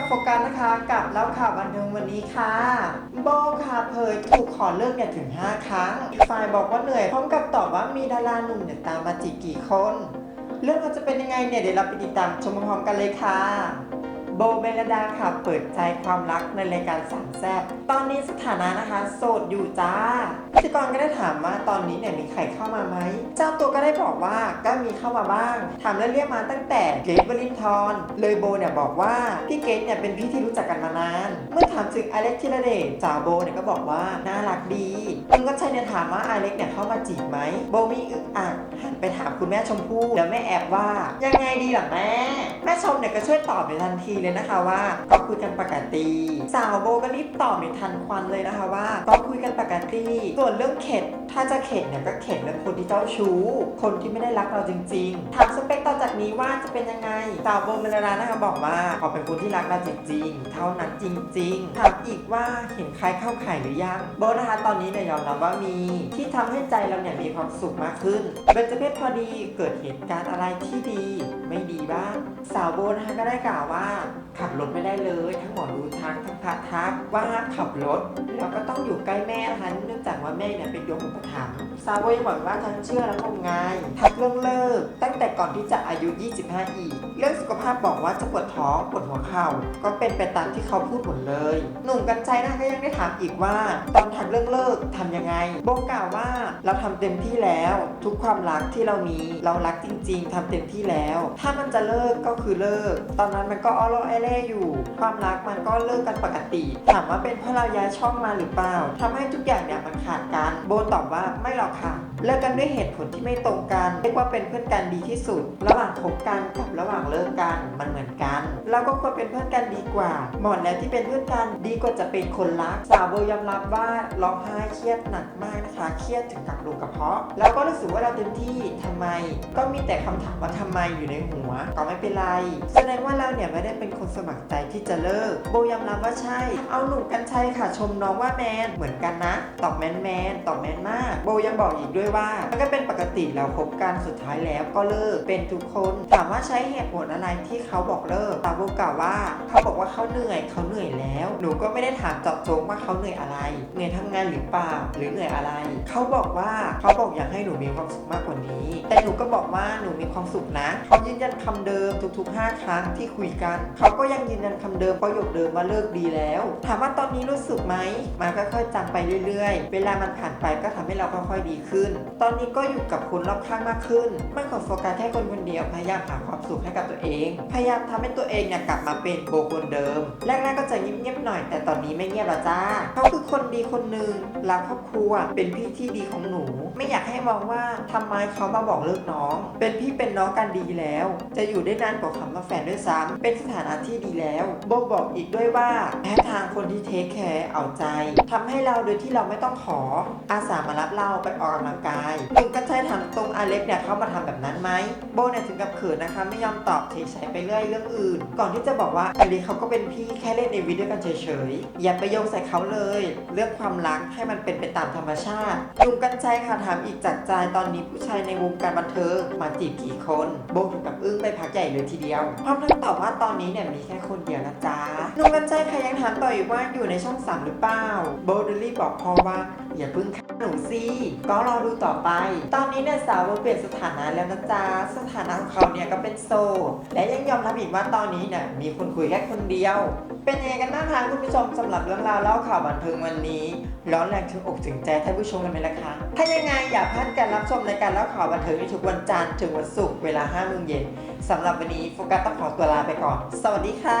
กับโฟกัสนะคะกับเล่าข่าวบันเทิงวันนี้ค่ะ โบค่ะเผยถูกขอเลิกเนี่ยถึง 5 ครั้งฝ่ายบอกว่าเหนื่อยพร้อมกับตอบว่ามีดาราหนุ่มเนี่ยตามมาจีบกี่คน เรื่องมันจะเป็นยังไงเนี่ยเดี๋ยวเราไปติดตามชมพร้อมกันเลยค่ะ โบเมลดาค่ะเปิดใจความรักในรายการสามแซ่บตอนนี้สถานะนะคะ โสดอยู่จ้าพิธีกรก็ได้ถามว่าตอนนี้เนี่ยมีใครเข้ามาไหม เจ้าตัวก็ได้บอกว่าก็มีเข้ามาบ้าง ถามแล้วเรียกมาตั้งแต่เกรทวลินทรเลยโบเนี่ยบอกว่าพี่เกรทเนี่ยเป็นพี่ที่รู้จักกันมานาน เมื่อถามถึงอเล็กธิรเดชจ่าโบเนี่ยก็บอกว่าน่ารักดีคุณก็ใช่เนี่ยถามว่าอเล็กเนี่ยเข้ามาจีบไหมโบมีอึกอักหันไปถามคุณแม่ชมพู่แล้วแม่แอบว่ายังไงดีล่ะแม่ แม่ชมเนี่ยก็ช่วยตอบในทันทีเลยนะคะว่า ก็คุยกันปกติ สาวโบก็รีบตอบในทันควันเลยนะคะว่า ก็คุยกันปกติ ส่วนเรื่องเข็ด ถ้าจะเข็ดเนี่ยก็เข็ดเรื่องคนที่เจ้าชู้ คนที่ไม่ได้รักเราจริง ๆ ถามสเปคต่อจากนี้ว่าจะเป็นยังไง สาวโบเมลดานะคะบอกว่าขอเป็นคนที่รักเราจริงๆ เท่านั้นจริงๆ ถามอีกว่าเห็นใครเข้าข่ายหรือยัง โบนะคะตอนนี้เนี่ยยอมรับว่ามีที่ทำให้ใจเราเนี่ยมีความสุขมากขึ้นเป็นจะเพศพอดีเกิดเหตุการณ์อะไรที่ดีไม่ดีบ้างสาวโบนะคะก็ได้กล่าวว่าขับรถไม่ได้เลย ทั้งหมอดูทักทั้งพระทักว่าห้ามขับรถแล้วก็ต้องอยู่ใกล้แม่นะคะเนื่องจากว่าแม่เนี่ยเป็นโยมอุปถัมภ์สาวโบยังบอกว่าทั้งเชื่อและงมงายทักเรื่องเลิก ตั้งแต่ ก่อนที่จะอายุ 25 อีก เรื่องสุขภาพบอกว่าจะปวดท้องปวดหัวเข่า ก็เป็นไปตามที่เขาพูดหมดเลย หนุ่มกันใจนะก็ยังได้ถามอีกว่า ตอนทักเรื่องเลิกทำยังไง โบกล่าวว่าเราทำเต็มที่แล้ว ทุกความรักที่เรามีเรารักจริง ๆทำเต็มที่แล้ว ถ้ามันจะเลิกก็คือเลิก ตอนนั้นมันก็อ้อล้อแอเล่อยู่ ความรักมันก็เลิกกันปกติ ถามว่าเป็นเพราะเราย้ายช่องมาหรือเปล่าทำให้ทุกอย่างเนี่ยมันขาดกัน โบตอบว่าไม่หรอกค่ะเลิกกันด้วยเหตุผลที่ไม่ตรงกันเรียกว่าเป็นเพื่อนกันดีที่สุดระหว่างคบกันกับระหว่างเลิกกันมันเหมือนกัน เราก็ควรเป็นเพื่อนกันดีกว่า หมดแล้วที่เป็นเพื่อนกันดีกว่าจะเป็นคนรัก สาวโบยอมรับว่าร้องไห้เครียดหนักมากนะคะ เครียดถึงกับลงกระเพาะ แล้วก็รู้สึกว่าเราเต็มที่ทำไม ก็มีแต่คำถามว่าทำไมอยู่ในหัว ก็ไม่เป็นไร แสดงว่าเราเนี่ยไม่ได้เป็นคนสมัครใจที่จะเลิกโบยอมรับว่าใช่ เอาหนุ่มกันชัยค่ะชมน้องว่าแมนเหมือนกันนะ ตอบแมนแมนตอบแมนมาก โบยังบอกอีกด้วยว่ามันก็เป็นปกติเราคบกันสุดท้ายแล้วก็เลิกเป็นทุกคนถามว่าใช้เหตุผลอะไรที่เขาบอกเลิกตาวโบกล่าวว่าเขาบอกว่าเขาเหนื่อยเขาเหนื่อยแล้ว หนูก็ไม่ได้ถามเจาะจงว่าเขาเหนื่อยอะไรเหนื่อยทำงานหรือเปล่าหรือเหนื่อยอะไรเขาบอกว่าเขาบอกอยากให้หนูมีความสุขมากกว่านี้ แต่หนูก็บอกว่าหนูมีความสุขนะเขายืนยันคำเดิมทุกๆ 5 ครั้งที่คุยกันเขาก็ยังยืนยันคำเดิมประโยคเดิมว่าเลิกดีแล้ว ถามว่าตอนนี้รู้สึกไหมมันค่อยๆจางไปเรื่อยๆ เวลามันผ่านไปก็ทำให้เราค่อยๆดีขึ้น ตอนนี้ก็อยู่กับคนรอบข้างมากขึ้นไม่ขอโฟกัสแค่คนคนเดียวพยายามหาความสุขให้กับตัวเอง พยายามทำให้ตัวเองเนี่ยกลับมาเป็นโบคนเดิม แรกๆก็จะเงียบๆหน่อย แต่ตอนนี้ไม่เงียบแล้วจ้าเขาคือคนดีคนหนึ่งรักครอบครัว เป็นพี่ที่ดีของหนู ไม่อยากให้มองว่าทำไมเขามาบอกเลิกน้อง เป็นพี่เป็นน้องกันดีแล้ว จะอยู่ได้นานกว่าคำว่าแฟนด้วยซ้ำเป็นสถานะที่ดีแล้ว โบบอกอีกด้วยว่าแพ้ทางคนที่เทคแคร์เอาใจทำให้เราโดยที่เราไม่ต้องขออาสามารับเราไปออกกำลังกายหนุ่มกันชัยถามตรงอ เล็กเนี่ยเขามาทำแบบนั้นไหมโบเนี่ยถึงกับเขินนะคะ ไม่ยอมตอบเฉยๆไปเรื่อยเรื่องอื่น ก่อนที่จะบอกว่าอเล็กเขาก็เป็นพี่แค่เล่นในวิดีโอกันเฉยๆอย่าไปโยงใส่เขาเลย เรื่องความรักให้มันเป็นไปตามธรรมชาติหนุ่มกันชัยค่ะถามอีกจากใจตอนนี้ผู้ชายในวงการบันเทิงมาจีบกี่คนโบถึงกับอึ้งไปพักใหญ่เลยทีเดียวพร้อมทั้งตอบว่าตอนนี้เนี่ยมีแค่คนเดียวนะจ๊ะนุ่มกันชัยค่ะยังถามต่ออีกว่าอยู่ในช่องสามหรือเปล่าโบเดลี่บอกพ่อว่าอย่าเพึ่งฆ่าหนูสิก็รอดูต่อไป ตอนนี้เนี่ยสาวโเปลี่ยนสถานะแล้วนะจ๊ะสถานะของเขาเนี่ยก็เป็นโซ และยังยอมรับอีกว่าตอนนี้เนี่ยมีคนคุยแค่คนเดียว เป็นยังไงกันบ้างคะคุณผู้ชมสำหรับเรื่องราวเล่าข่าวบันเทิงวันนี้ร้อนแรงถึงอกถึงใจท่านผู้ชมกันไหมล่ะคะถ้ายังไงอย่าพลาดการรับชมในการเล่าข่าวบันเทิงในทุกวันจันทร์ถึงวันศุกร์เวลา5โมงเย็นสำหรับวันนี้โฟกัสต้องขอตัวลาไปก่อน สวัสดีค่ะ